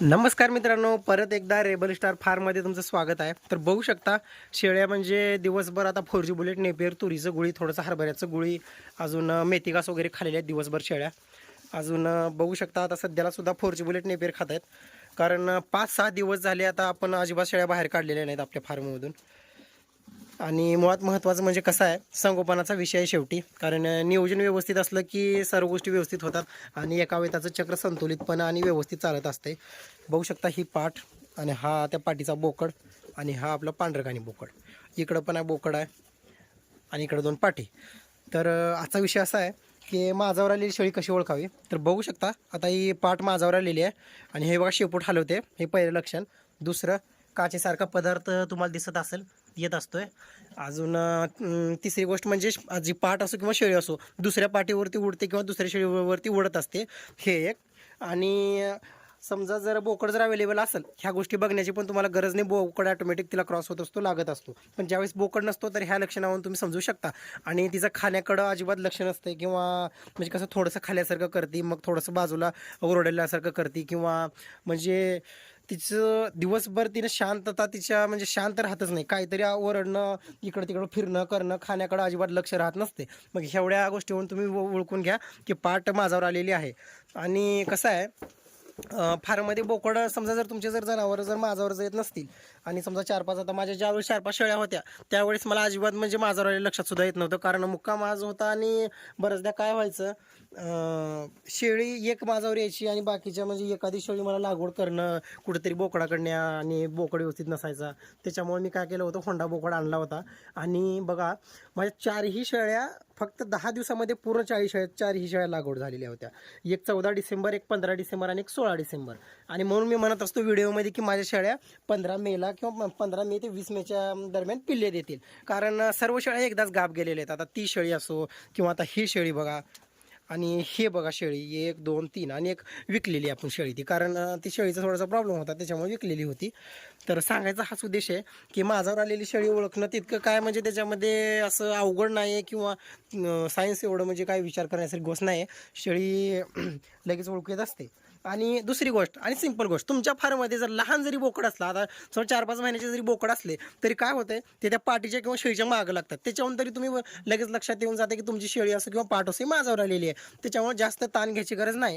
नमस्कार मित्रांनो परत एकदा रेबल स्टार फार्ममध्ये तुमचं स्वागत आहे. तर बघू शकता शेळ्या म्हणजे दिवसभर आता फोर जी बुलेट नेपियर तुरीचं गुळी थोडंसं हरभऱ्याचं गुळी अजून मेथीगास वगैरे खाल्लेले आहेत दिवसभर शेळ्या. अजून बघू शकता आता सध्याला सुद्धा फोर जी बुलेट नेपियर खात आहेत कारण पाच सहा दिवस झाले आता आपण अजिबात शेळ्या बाहेर काढलेल्या नाहीत आपल्या फार्ममधून आणि मुळात महत्त्वाचं म्हणजे कसं आहे संगोपनाचा विषय आहे शेवटी. कारण नियोजन व्यवस्थित असलं की सर्व गोष्टी व्यवस्थित होतात आणि एका वेताचं चक्र संतुलितपणा आणि व्यवस्थित चालत असते. बघू शकता ही पाठ आणि हा त्या पाठीचा बोकड आणि हा आपला पांढरकानी बोकड. इकडं पण आहे बोकड आहे आणि इकडं दोन पाठी. तर आजचा विषय असा आहे की माझावर आलेली शेळी कशी ओळखावी? तर बघू शकता आता ही पाठ माझावर आलेली आहे आणि हे बघा शेपूट हलवते हे पहिलं लक्षण. दुसरं काचेसारखा पदार्थ तुम्हाला दिसत असेल येत असतोय. अजून तिसरी गोष्ट म्हणजे जी पाठ असो किंवा शेळी असो दुसऱ्या पाठीवरती उडते किंवा दुसऱ्या शेळीवरती उडत असते हे एक. आणि समजा जर बोकड जर अवेलेबल असेल ह्या गोष्टी बघण्याची पण तुम्हाला गरज नाही. बोकड ऑटोमॅटिक तिला क्रॉस होत असतो लागत असतो. पण ज्यावेळेस बोकड नसतो तर ह्या लक्षणावरून तुम्ही समजू शकता. आणि तिचं खाण्याकडं अजिबात लक्ष नसते किंवा म्हणजे कसं थोडंसं खाल्यासारखं करते मग थोडंसं बाजूला ओरडल्यासारखं करते किंवा म्हणजे तिचं दिवसभर तिने शांतता तिच्या म्हणजे शांत राहतच नाही. काहीतरी ओरडणं इकडं तिकडं फिरणं करणं खाण्याकडं अजिबात लक्ष राहत नसते. मग एवढ्या गोष्टीवरून तुम्ही ओळखून घ्या की पाठ माझावर आलेली आहे. आणि कसं आहे फार्ममध्ये बोकड समजा जर तुमचे जर जनावर जर माझावर जर येत नसतील आणि समजा चार पाच आता माझ्या ज्यावेळेस चार पाच शेळ्या होत्या त्यावेळेस मला अजिबात म्हणजे माझावर लक्षात सुद्धा येत नव्हतं. कारण मुक्का माझ होता आणि बऱ्याचदा काय व्हायचं शेळी एक माझावर यायची आणि बाकीच्या म्हणजे एखादी शेळी मला लागवड करणं कुठेतरी बोकडाकडनं आणि बोकड व्यवस्थित नसायचा. त्याच्यामुळे मी काय केलं होतं होंडा बोकड आणला होता. आणि बघा माझ्या चारही शेळ्या फक्त दहा दिवसामध्ये पूर्ण चाळीस शेळ्या चारही शेळ्या लागवड झालेल्या होत्या. एक चौदा डिसेंबर एक पंधरा डिसेंबर आणि एक सोळा डिसेंबर. आणि म्हणून मी म्हणत असतो व्हिडिओमध्ये की माझ्या शेळ्या पंधरा मेला किंवा पंधरा मे ते वीस मेच्या दरम्यान पिल्ले देतील. कारण सर्व शेळ्या एकदाच गाप गेलेल्या आहेत. आता ती शेळी असो किंवा आता ही शेळी बघा. आणि हे बघा शेळी एक दोन तीन आणि एक विकलेली आपण शेळी ती. कारण ती शेळीचा थोडासा प्रॉब्लेम होता त्याच्यामुळे विकलेली होती. तर सांगायचा हाच उद्देश आहे की माझ्यावर आलेली शेळी ओळखणं तितकं काय म्हणजे त्याच्यामध्ये असं अवघड नाही आहे किंवा सायन्स एवढं म्हणजे काय विचार करण्यासारखी गोष्ट नाही आहे शेळी लगेच ओळखू येत असते. आणि दुसरी गोष्ट आणि सिंपल गोष्ट तुमच्या फार्ममध्ये जर लहान जरी बोकड असला आता सर चार पाच महिन्याचे जरी बोकड असले तरी काय होतंय ते त्या पाठीच्या किंवा शेळीच्या मागं लागतात. त्याच्याहून तरी तुम्ही लगेच लक्षात येऊन जाते की तुमची शेळी असो किंवा पाठ असो ही आलेली आहे. त्याच्यामुळे जास्त ताण घ्यायची गरज नाही.